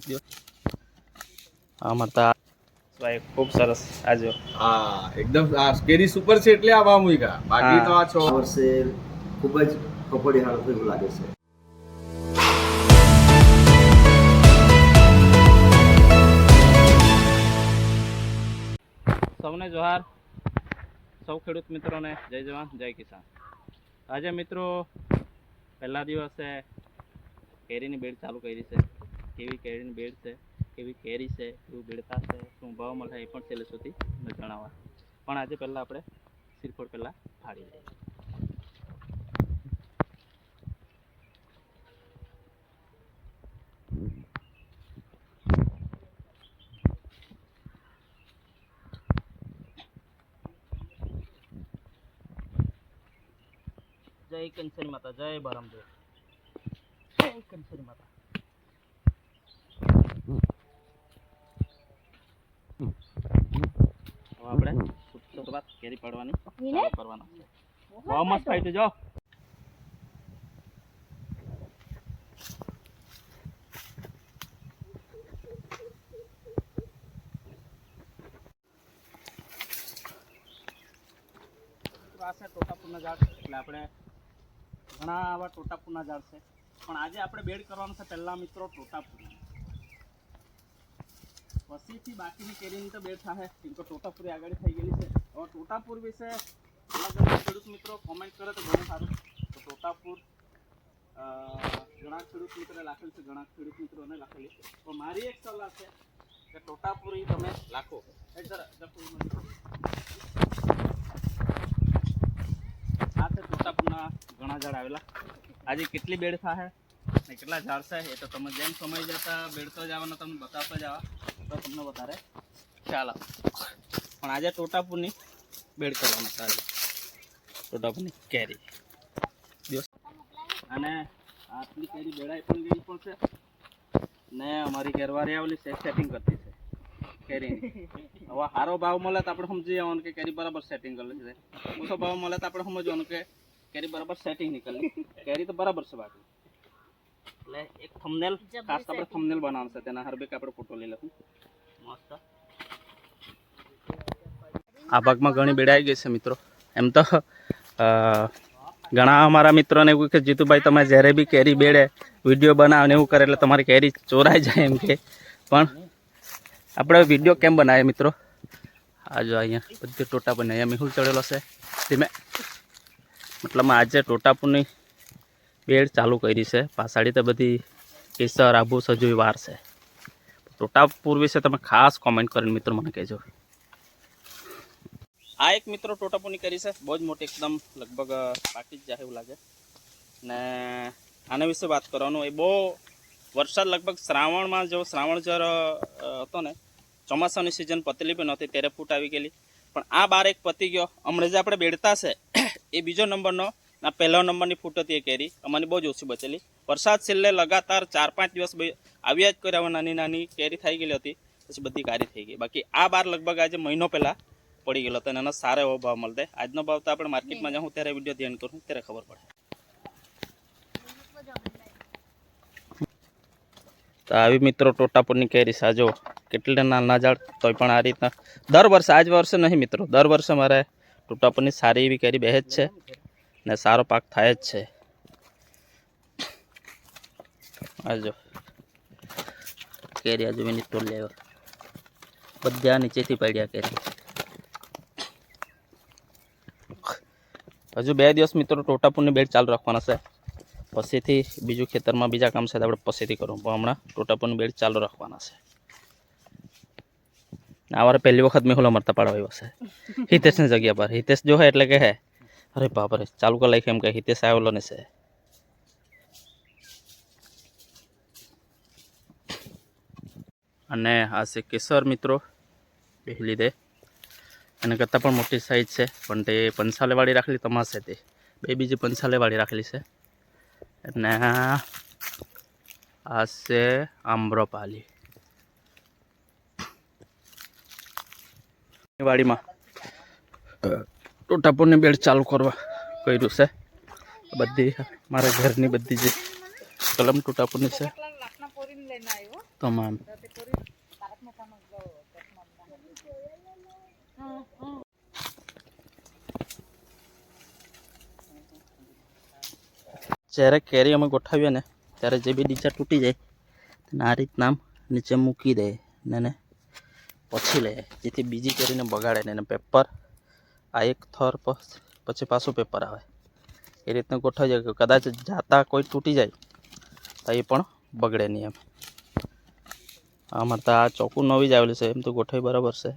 છે આમાં તો ખૂબ સરસ. આજો. હા એકદમ આ કેરી સુપર છે એટલે આ ભાવ બાકી તો આ છો વર્ષે ખૂબ જ કપડી હાલત એવું લાગે છે. સૌને જોહાર. સૌ ખેડૂત મિત્રોને જય જવાન જય કિસાન. આજે મિત્રો પહેલા દિવસે કેરીની બેડ ચાલુ કરી છે. કેવી કેરીની બેડ છે, કેવી કેરી છે, કેવું બેડતા છે, શું ભાવ મળે એ પણ છેલ્લે સુધી જણાવવા. પણ આજે પહેલાં આપણે સિરફોડ પહેલાં ફાડી લઈએ. જય કંસરી માતા, જય બરમદેવ જય કંસરી માતા હવે આપણે શરૂઆત કેરી પાડવાની ચાલુ કરવાના છે બહુ મસ્ત ફાઈટ જો આ છે ટોટાપુરના ઝાડ એટલે આપણે ઘણા આવા ટોટાપુરના ઝાડ છે. પણ આજે આપણે બેડ કરવાનું છે પહેલા મિત્રો ટોટાપુર પછીથી બાકીની કેરીની તો બેડ થાય કેમ કે ટોટાપુરી આગળ થઈ ગયેલી છે. હવે ટોટાપુર વિશે અલગ અલગ ખેડૂત મિત્રો કોમેન્ટ કરે તો ઘણું સારું તો ટોટાપુર અ, ઘણા ખેડૂત મિત્રોએ લખેલ છે ઘણા ખેડૂત મિત્રોને લખેલી છે તો મારી એક સલાહ છે કે ટોટાપુરી તમે લાખો. એ જરા જરા પૂરી મને. આ છે ટોટાપુરના ઘણા ઝાડ આવેલા. આજે કેટલી બેડ થાય ને કેટલા ઝાડ છે? એ તો તમે જેમ સમય જતા બેડતો જવાના તમને બતાવતા જવા તો તમને વધારે ખ્યાલ આવે પણ આજે ટોટાપુરની બેડ કરવાનું સારું ટોટાપુરની કેરી. દિવસ અને આટલી કેરી બેડાઈ પણ ગઈ છે. ને અમારી ઘરવાળી આવેલી છે સેટિંગ કરતી છે કેરી હવે સારો ભાવ મળે તો આપણે સમજી જવાનું કે કેરી બરાબર સેટિંગ કરેલી છે. ઓછો ભાવ મળે તો આપણે સમજવાનું કે કેરી બરાબર સેટિંગ નીકળેલી કેરી તો બરાબર છે બાકી. એટલે એક થમનેલ ખાસ આપણે થમનેલ બનાવવાનું છે. તેના હરબેક આપણે ફોટો લઈ લખું. મસ્ત. આ ભાગમાં ઘણી બેડાઈ ગઈ છે મિત્રો. એમ તો ઘણા અમારા મિત્રોને એવું કે, જીતુભાઈ, તમે જ્યારે બી કેરી બેડે વીડિયો બનાવો એવું કરે એટલે તમારી કેરી ચોરાઈ જાય એમ કે. પણ આપણે વીડિયો કેમ બનાવીએ મિત્રો? આ જો અહીંયા બધી ટોટા બનાવીએ મેહુલ ચડેલો છે. ધીમે. મતલબ આજે ટોટાપુરની બેડ ચાલુ કરી છે. પાછાડી તો બધી કેસર, આબુ સજુવી વાર છે. ટોટાપુર વિશે તમે ખાસ કોમેન્ટ કરીને મિત્રો મને કહેજો. આ એક મિત્રો ટોટાપુરની કરી છે. બહુ જ મોટી એકદમ લગભગ પાકી જ જાય એવું લાગે. ને આના વિશે વાત કરવાનું, એ બહુ વરસાદ લગભગ શ્રાવણમાં જો શ્રાવણ જ્યારે હતો ને, ચોમાસાની સિઝન પતલી પણ નહોતી, ત્યારે ફૂટ આવી ગયેલી. પણ આ બાર એક પતી ગયો. હમણાં જે આપણે બેડતા છે, એ બીજો નંબરનો આ પહેલો નંબરની ફૂટ હતી એ કેરી. અમારી બહુ જ ઓછી બચેલી. વરસાદ છેલ્લે લગાતાર ચાર પાંચ દિવસ આવ્યા જ કર્યા નાની નાની કેરી થઈ ગયેલી હતી. પછી બધી કારી થઈ ગઈ. બાકી આ બાર લગભગ આજે મહિનો પહેલાં પડી ગયેલો હતો અને એનો સારો એવો ભાવ મળતો આજનો ભાવ તો આપણે માર્કેટમાં જાઉં ત્યારે વીડિયો ધ્યાન કરું, ત્યારે ખબર પડે. તો આવી મિત્રો ટોટાપુરની કેરી સાજો કેટલા નાના ઝાડ તોય પણ આ રીતના. દર વર્ષે, આજ વર્ષે નહીં મિત્રો, દર વર્ષે મારે ટોટાપુરની સારી એવી કેરી બેહે જ છે ને સારો પાક થાય જ છે. આજો કેરી આજુ એની ટોલ લેવા. બધા નીચેથી પડ્યા કેરી. હજુ બે દિવસ મિત્રો ટોટાપુરની બેડ ચાલુ રાખવાના છે. પછીથી બીજું ખેતરમાં બીજા કામ છે આપણે પછીથી કરવું પણ હમણાં ટોટાપુરની બેડ ચાલુ રાખવાના છે. આવારે પહેલી વખત મેં હુલા મરતા પાડવા છે. હિતેશની જગ્યા પર. હિતેશ જો હે એટલે કે હે. અરે બાપરે, ચાલુ કરી લાખ્યું એમ કે હિતેશ આવેલો ને છે. અને આ છે કેસર મિત્રો. પહેલી દે એના કરતાં પણ મોટી સાઈઝ છે. પણ તે પંસાલેવાળી રાખેલી તમાશે તે. બે બીજી પંસાલેવાળી રાખેલી છે. અને આ છે આમ્રપાલી. વાડીમાં ટોટાપુરની બેડ ચાલુ કરવા કર્યું છે. બધી મારા ઘરની બધી જે કલમ ટોટાપુરની છે. તમામ. જ્યારે કેરી અમે ગોઠવીએ ને, ત્યારે જે બી ડીચા તૂટી જાય, તેને આ રીતના નીચે મૂકી દે ને એને પછી લે, જેથી બીજી કેરીને બગાડે ને એને પેપર, આ એક થર પછી પાછું પેપર આવે. એ રીતના ગોઠવી જાય કદાચ જાતા કોઈ તૂટી જાય, તો એ પણ બગડે નહીં એમ. અમારે તો આ ચોખ્ખું નવી જ આવેલું છે, એમ તો ગોઠવી બરાબર છે.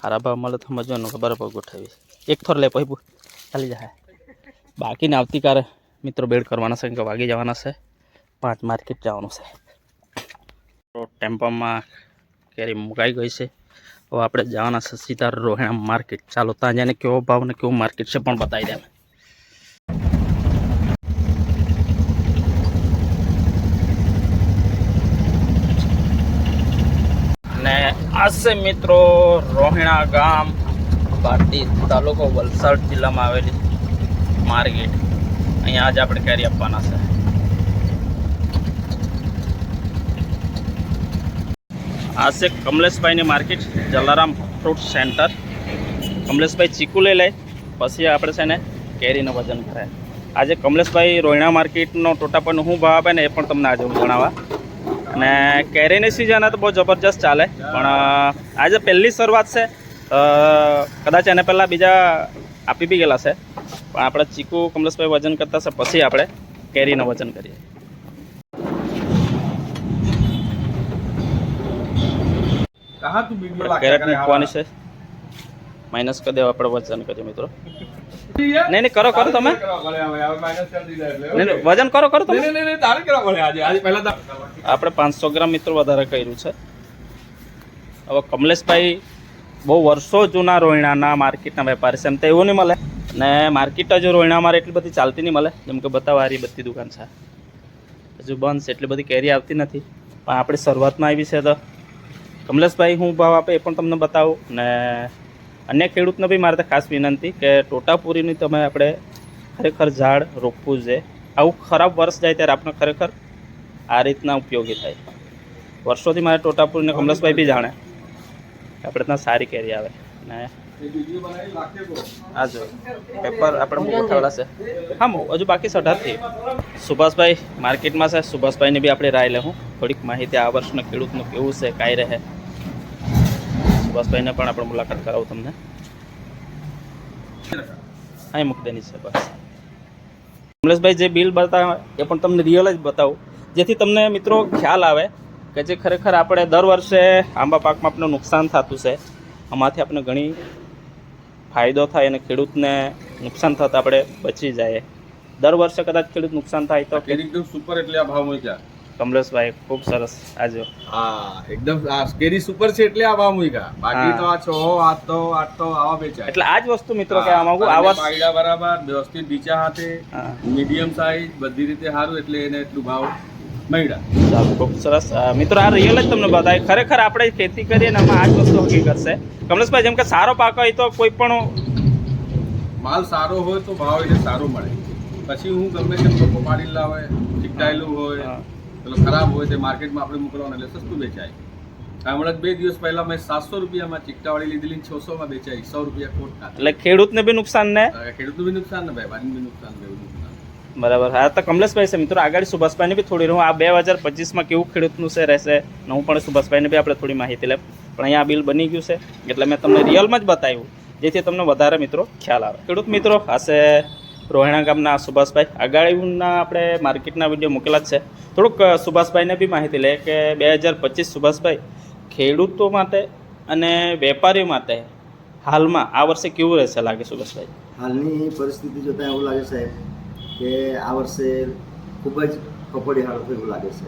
હારા ભાવ મળે તો સમજવાનું બરાબર ગોઠવી એક થર લે પછી. ચાલી જાય બાકીને આવતીકાલે મિત્રો બેડ કરવાના છે કે વાગી જવાના છે? પાંચ માર્કેટ જવાનું છે. ટેમ્પામાં કેરી મુકાઈ ગઈ છે. હવે આપણે જવાના છે સીધા રોહિણા માર્કેટ ચાલો, ત્યાં જઈને કેવો ભાવ ને કેવું માર્કેટ છે પણ બતાવી દે અને આ છે મિત્રો રોહિણા ગામ. પાટી તાલુકો વલસાડ જિલ્લામાં આવેલી માર્કેટ અહીંયા આજે આપણે કેરી આપવાના છે. આ છે કમલેશભાઈની માર્કેટ, જલારામ ફ્રૂટ સેન્ટર. કમલેશભાઈ ચીકુ લઈ લે, પછી આપણે છે ને કેરીનું વજન કરે આજે કમલેશભાઈ રોહિણા માર્કેટનો ટોટા પણ શું ભાવ આપે ને એ પણ તમને આજે હું જણાવવા. અને કેરીની સિઝન તો બહુ જબરજસ્ત ચાલે, પણ આજે પહેલી શરૂઆત છે. કદાચ એને પહેલાં બીજા આપી બી ગયેલા છે. પણ આપણે ચીકુ કમલેશભાઈ વજન કરતા છે પછી આપણે કેરીનું વજન કરીએ. કેરેટ મૂકવાની છે. માઇનસ કરી દેવા આપણે વજન કરીએ મિત્રો. નહીં નહીં કરો કરો તમે. વજન કરો કરો તમે. આપણે પાંચસો ગ્રામ મિત્રો વધારે કર્યું છે. હવે કમલેશભાઈ બહુ વર્ષો જૂના રોહિણાના માર્કેટના વેપારી છે. એમ તો એવું નહીં મળે. ને માર્કેટ હજુ રોયણામાં એટલી બધી ચાલતી નહીં મળે. જેમ કે બતાવો હારી બધી દુકાન છે. હજુ બંધ છે, એટલી બધી કેરી આવતી નથી. પણ આપણી શરૂઆતમાં આવી છે તો કમલેશભાઈ, હું ભાવ આપે એ પણ તમને બતાવું. ને અન્ય ખેડૂતને બી મારે તો ખાસ વિનંતી કે ટોટાપુરીની તમે આપણે ખરેખર ઝાડ રોપવું છે. આવું ખરાબ વર્ષ જાય ત્યારે આપણે ખરેખર આ રીતના ઉપયોગી થાય. વર્ષોથી મારે ટોટાપુરીને કમલેશભાઈ બી જાણે. આપણે ત્યાં સારી કેરી આવે. ને આ જો પેપર આપણે ગોઠવેલા છે. હા હજુ બાકી છે સુભાષભાઈ માર્કેટમાં છે. સુભાષભાઈને બી આપણે રાય લેવું થોડીક માહિતી આ વર્ષનો ખેડૂતનું કેવું છે, કાંઈ રહે. સુભાષભાઈને પણ આપણે મુલાકાત કરાવું તમને. હા મૂકી દેની છે, બસ. કમલેશભાઈ, જે બિલ બતાવે એ પણ તમને રિયલ જ બતાવું. જેથી તમને, મિત્રો, ખ્યાલ આવે કે જે ખરેખર આપણે દર વર્ષે આંબા પાકમાં આપણે નુકસાન થતું છે. આમાંથી આપણે ઘણી ફાયદો થાય અને ખેડૂતને નુકસાન થતાં આપણે બચી જાય દર વર્ષે કદાચ ખેડૂત નુકસાન થાય તો કેરી એકદમ સુપર એટલે આ ભાવ મૂક્યા. કમલેશભાઈ ખૂબ સરસ. આજો. હા એકદમ આ કેરી સુપર છે એટલે આ ભાવ મૂક્યા. બાકી તો આ છ આઠ તો આઠ તો આવા વેચાય. એટલે આ જ વસ્તુ મિત્રો કહેવા માંગુ આવા પાયડા બરાબર વ્યવસ્થિત બીચા હાથે મીડિયમ સાઈઝ બધી રીતે સારું એટલે એને એટલું ભાવ મળ્યા. ખૂબ સરસ. મિત્રો આ રિયલ જ તમને બતાવે. ખરેખર આપણે ખેતી કરીએ ને આમાં આ જ વસ્તુ હકીકત છે. કમલેશભાઈ જેમ કે સારો પાક હોય તો કોઈ પણ માલ સારો હોય તો ભાવ એને સારો મળે. પછી હું ગમે તેમ લોકો પાડી લાવે ચીકટાયેલું હોય પેલો ખરાબ હોય તે માર્કેટમાં આપણે મોકલવાનું એટલે સસ્તું વેચાય. હમણાં બે દિવસ પહેલા મેં સાતસો રૂપિયામાં ચીકટાવાળી લીધેલી છસો માં વેચાઈ સો રૂપિયા કોટના. એટલે ખેડૂતને બી નુકસાન ને? ખેડૂતનું બી નુકસાન ને ભાઈ બી નુકસાન નુકસાન બરાબર. હા, તો કમલેશભાઈ છે મિત્રો, આગળ સુભાષભાઈને બી થોડી રહું. આ બે હજાર પચીસમાં કેવું ખેડૂતનું છે, રહેશે? ને હું પણ સુભાષભાઈને બી આપણે થોડી માહિતી લે પણ અહીંયા બિલ બની ગયું છે, એટલે મેં તમને રિયલમાં જ બતાવ્યું, જેથી તમને વધારે મિત્રો ખ્યાલ આવે. ખેડૂત મિત્રો હશે રોહિણા ગામના સુભાષભાઈ. આગાડીના આપણે માર્કેટના વીડિયો મૂકેલા જ છે. થોડુંક સુભાષભાઈને બી માહિતી લે કે બે હજાર પચીસ સુભાષભાઈ, ખેડૂતો માટે અને વેપારીઓ માટે હાલમાં આ વર્ષે કેવું રહેશે લાગે સુભાષભાઈ? હાલની પરિસ્થિતિ જોતાં એવું લાગે સાહેબ કે આ વર્ષે ખૂબ જ કપડી હાલત એવું લાગે છે.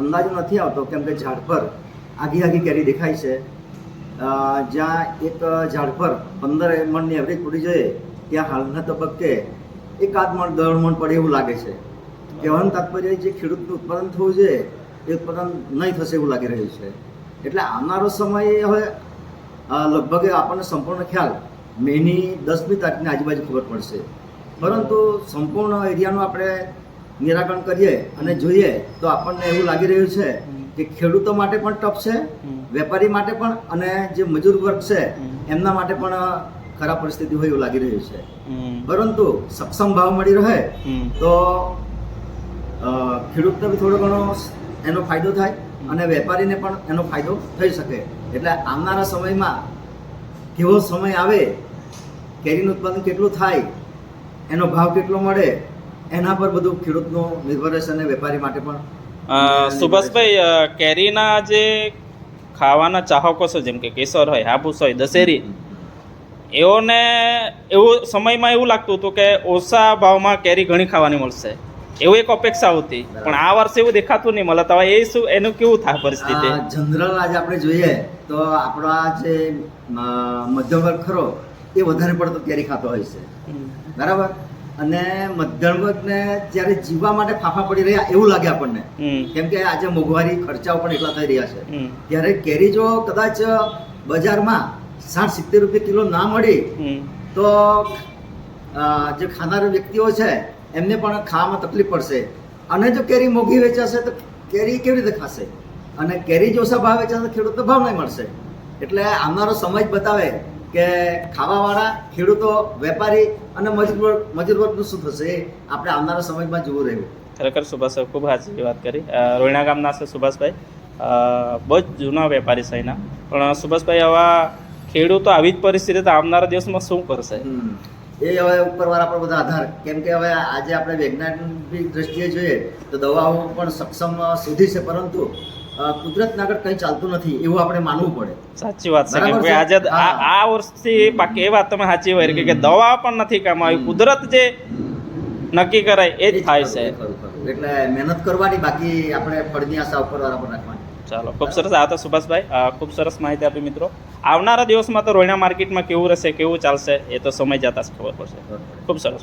અંદાજો નથી આવતો, કેમ કે ઝાડ પર આઘી આઘી કેરી દેખાય છે. જ્યાં એક ઝાડ પર પંદર મણની એવરેજ પડી જાય ત્યાં હાલના તબક્કે એકાદ મણ, દોઢ મણ પડે એવું લાગે છે. કહેવાનું તાત્પર્ય જે ખેડૂતનું ઉત્પાદન થવું જોઈએ, એ ઉત્પાદન નહીં થશે એવું લાગી રહ્યું છે. એટલે આવનારો સમય હવે લગભગ આપણને સંપૂર્ણ ખ્યાલ, મેની દસમી તારીખની આજુબાજુ ખબર પડશે. પરંતુ સંપૂર્ણ એરિયાનું આપણે નિરાકરણ કરીએ અને જોઈએ તો આપણને એવું લાગી રહ્યું છે કે ખેડૂતો માટે પણ ટફ છે વેપારી માટે પણ અને જે મજૂર વર્ગ છે એમના માટે પણ ખરાબ પરિસ્થિતિ હોય એવું લાગી રહ્યું છે. પરંતુ સક્ષમ ભાવ મળી રહે તો ખેડૂતને બી થોડો ઘણો એનો ફાયદો થાય અને વેપારીને પણ એનો ફાયદો થઈ શકે. એટલે આવનારા સમયમાં કેવો સમય આવે કેરીનું ઉત્પાદન કેટલું થાય એનો ભાવ કેટલો મળે? એના પર બધું ખેડૂતનું નિર્ભર રહેશે અને વેપારી માટે પણ સુભાષભાઈ કેરીના જે ખાવાના ચાહકો છે જેમ કે કેસર હોય હાફૂસ હોય દશેરી એઓને એવું સમયમાં એવું લાગતું હતું કે ઓછા ભાવમાં કેરી ઘણી ખાવાની મળશે. એવું એક અપેક્ષા હતી. પણ આ વર્ષે એવું દેખાતું નહીં મળે હવે એ શું એનું કેવું થાય પરિસ્થિતિ? જનરલ આજે આપણે જોઈએ તો આપણા જે અ, મધ્યમ વર્ગ ખરો એ વધારે પડતો કેરી ખાતો હોય છે. બરાબર? અને મધ્યમ વર્ગને જ્યારે જીવવા માટે ફાફા પડી રહ્યા એવું લાગે આપણને. કેમ કે આજે મોંઘવારી ખર્ચાઓ પણ એટલા થઈ રહ્યા છે. ત્યારે કેરી જો કદાચ બજારમાં સાઠ સિત્તેર રૂપિયા કિલો ના મળી તો જે ખાનારા વ્યક્તિઓ છે એમને પણ ખાવામાં તકલીફ પડશે. અને જો કેરી મોંઘી વેચાશે તો કેરી કેવી રીતે ખાશે? અને કેરી જો ઓછા ભાવ વેચાશે તો ખેડૂતને ભાવ નહીં મળશે. એટલે આવનારો સમય બતાવે કે ખાવાવાળા ખેડૂતો વેપારી અને મજૂર મજૂર વર્ગનું શું થશે આપણે આવનારા સમયમાં જોવું રહ્યું ખરેખર સુભાષભાઈ ખૂબ હાજરી વાત કરી. રોહિણા ગામના છે સુભાષભાઈ. બહુ જ જૂના વેપારી છે એના. પણ સુભાષભાઈ આવા ખેડૂતો આવી જ પરિસ્થિતિ તો આવનારા દિવસમાં શું કરશે? એ હવે ઉપરવાળા પર બધા આધાર. કેમ કે હવે આજે આપણે વૈજ્ઞાનિક દ્રષ્ટિએ જોઈએ તો દવાઓ પણ સક્ષમ સુધી છે પરંતુ અ, કુદરતના કંઈ ચાલતું નથી એવું આપણે માનવું પડે. સાચી વાત છે કે? આજે આ વર્ષથી પાકી એ વાત તમે સાચી હોય કે દવા પણ નથી કામ આવી કુદરત જે નક્કી કરાય એ જ થાય છે. એટલે મહેનત કરવાની બાકી આપણે ફળની આશા ઉપરવાળા પર રાખવાની. ચાલો ખૂબ સરસ. આ તો સુભાષભાઈ ખૂબ સરસ માહિતી આપી મિત્રો. આવનારા દિવસમાં તો રોયણા માર્કેટમાં કેવું રહેશે કેવું ચાલશે એ તો સમય જતા જ ખબર પડશે. ખૂબ સરસ.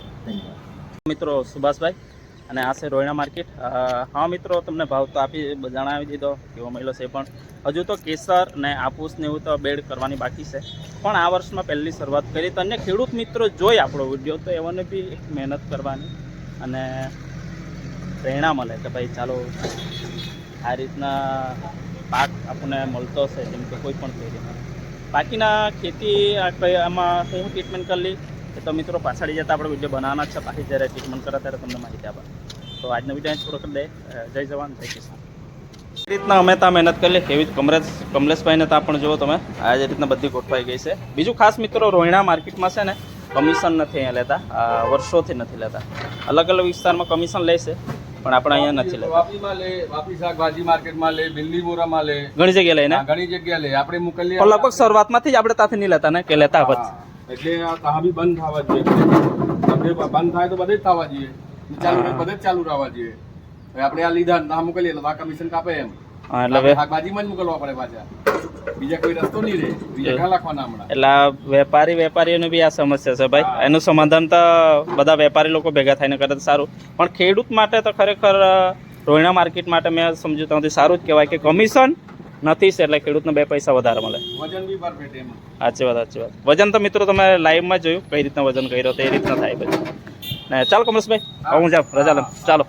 મિત્રો સુભાષભાઈ અને આ છે રોયણા માર્કેટ. હા મિત્રો, તમને ભાવ તો આપી જણાવી દીધો, કેવો મળ્યો છે પણ. હજુ તો કેસર ને આपूસ ને એવું તો બેડ કરવાની બાકી છે. પણ આ વર્ષમાં પહેલી શરૂઆત કરી તો અન્ય ખેડૂત મિત્રો જોઈ આપણો વીડિયો, તો એઓને બી મહેનત કરવાની. અને પ્રેરણા મળે કે ભાઈ ચાલો, આ રીતના પાક આપણને મળતો હશે જેમ કે કોઈ પણ કેરીમાં બાકીના ખેતી આમાં હું ટ્રીટમેન્ટ કરી એ તો મિત્રો પાછળ જતા આપણે વીડિયો બનાવવાના છે. પાછી જ્યારે ટ્રીટમેન્ટ કરે ત્યારે તમને માહિતી આપે. તો આજનો વીડિયો પૂરો કરી દે. જય જવાન જય કિસાન. એ રીતના અમે ત્યાં મહેનત કરી એવી જ કમરેશ કમલેશભાઈને ત્યાં પણ જુઓ તમે. આ જે રીતના બધી ગોઠવાઈ ગઈ છે. બીજું ખાસ મિત્રો રોહિણા માર્કેટમાં છે ને કમિશન નથી અહીંયા લેતા. વર્ષોથી નથી લેતા. અલગ અલગ વિસ્તારમાં કમિશન લે છે પણ આપણે અહીંયા નથી લેતા. વાપીમાં લે વાપી શાકભાજી માર્કેટમાં લે બિલ્લીમોરામાં લે. ઘણી જગ્યાએ લઈને ઘણી જગ્યાએ લે. આપણે મોકલીએ લગભગ શરૂઆતમાંથી જ આપણે ત્યાંથી નહીં લેતા ને કે લેતા પછી. એટલે આ તાહ બી બંધ થવા જોઈએ. તમને બંધ થાય તો બધે જ થવા જોઈએ. ચાલુ બધે જ ચાલુ રહેવા જોઈએ. હવે આપણે આ લીધા ના મોકલીએ આ કમિશન કાપે એમ. એટલે શાકભાજીમાં જ મોકલવા પડે પાછા. બીજા કોઈ રસ્તો નહીં રહે. બીજા ક્યાં લખવાના હમણાં? એટલે વેપારી વેપારીઓની બી આ સમસ્યા છે ભાઈ. એનું સમાધાન તો બધા વેપારી લોકો ભેગા થઈને કરે તો સારું. પણ ખેડૂત માટે તો ખરેખર રોહિણા માર્કેટ માટે મેં સમજુ ત્યાંથી સારું જ કહેવાય કે કમિશન નથી છે એટલે ખેડૂતને બે પૈસા વધારે મળે. વજન બી પરફેક્ટ એમાં. સાચી વાત સાચી વાત. વજન તો મિત્રો તમે લાઈવમાં જોયું કઈ રીતના વજન કર્યો તો એ રીતના થાય પછી. ને ચાલો કમલેશભાઈ હું. જાઉં રજા લઉં. ચાલો.